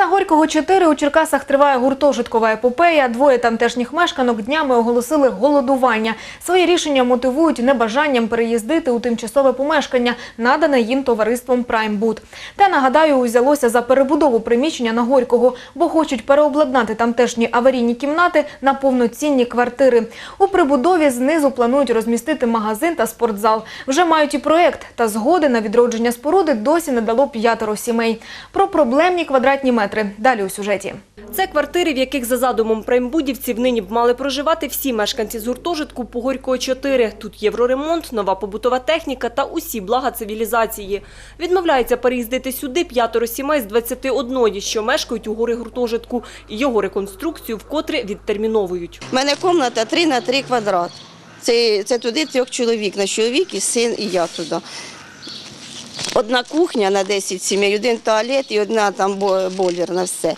Івана Горького 4 у Черкасах триває гуртожиткова епопея. Двоє тамтешніх мешканок днями оголосили голодування. Своє рішення мотивують небажанням переїздити у тимчасове помешкання, надане їм товариством «Праймбуд». Те, нагадаю, узялося за перебудову приміщення на Горького, бо хочуть переобладнати тамтешні аварійні кімнати на повноцінні квартири. У прибудові знизу планують розмістити магазин та спортзал. Вже мають і проєкт, та згоди на відродження споруди досі не дало п'ятеро сімей. Про проблемні квадратні метри. Далі у сюжеті. Це квартири, в яких за задумом праймбудівців нині б мали проживати всі мешканці з гуртожитку по Горького 4. Тут євроремонт, нова побутова техніка та усі блага цивілізації. Відмовляється переїздити сюди п'ятеро сімей з 21, що мешкають у гори гуртожитку. І його реконструкцію вкотре відтерміновують. У мене кімната 3 на 3 квадрат. Це, це туди трьох чоловік, на чоловік, і син, і я туди. Одна кухня на 10 сімей, один туалет і одна там бо- бойлер на все.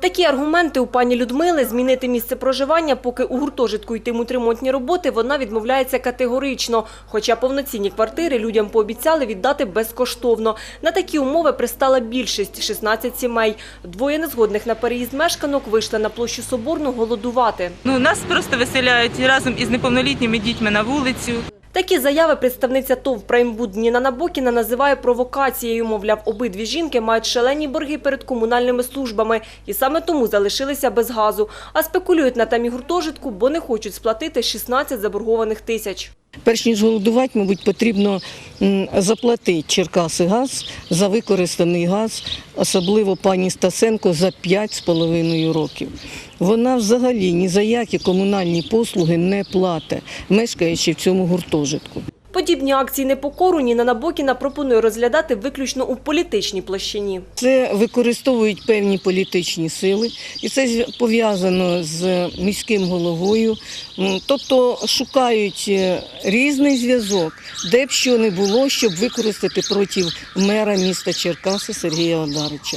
Такі аргументи у пані Людмили змінити місце проживання, поки у гуртожитку йтимуть ремонтні роботи, вона відмовляється категорично. Хоча повноцінні квартири людям пообіцяли віддати безкоштовно. На такі умови пристала більшість – 16 сімей. Двоє незгодних на переїзд мешканок вийшли на площу Соборну голодувати. Ну, нас просто виселяють разом із неповнолітніми дітьми на вулицю. Такі заяви представниця ТОВ «Праймбуд» Ніна Набокіна називає провокацією. Мовляв, обидві жінки мають шалені борги перед комунальними службами і саме тому залишилися без газу. А спекулюють на темі гуртожитку, бо не хочуть сплатити 16 заборгованих тисяч. Перш ніж голодувати, мабуть, потрібно заплатити Черкаси газ за використаний газ, особливо пані Стасенко за 5,5 років. Вона взагалі ні за які комунальні послуги не платить, мешкаючи в цьому гуртожитку. Подібні акції непокору Ніна Набокіна пропонує розглядати виключно у політичній площині. Це використовують певні політичні сили, і це пов'язано з міським головою. Тобто шукають е, різний зв'язок, де б що не було, щоб використати проти мера міста Черкаси Сергія Одарича.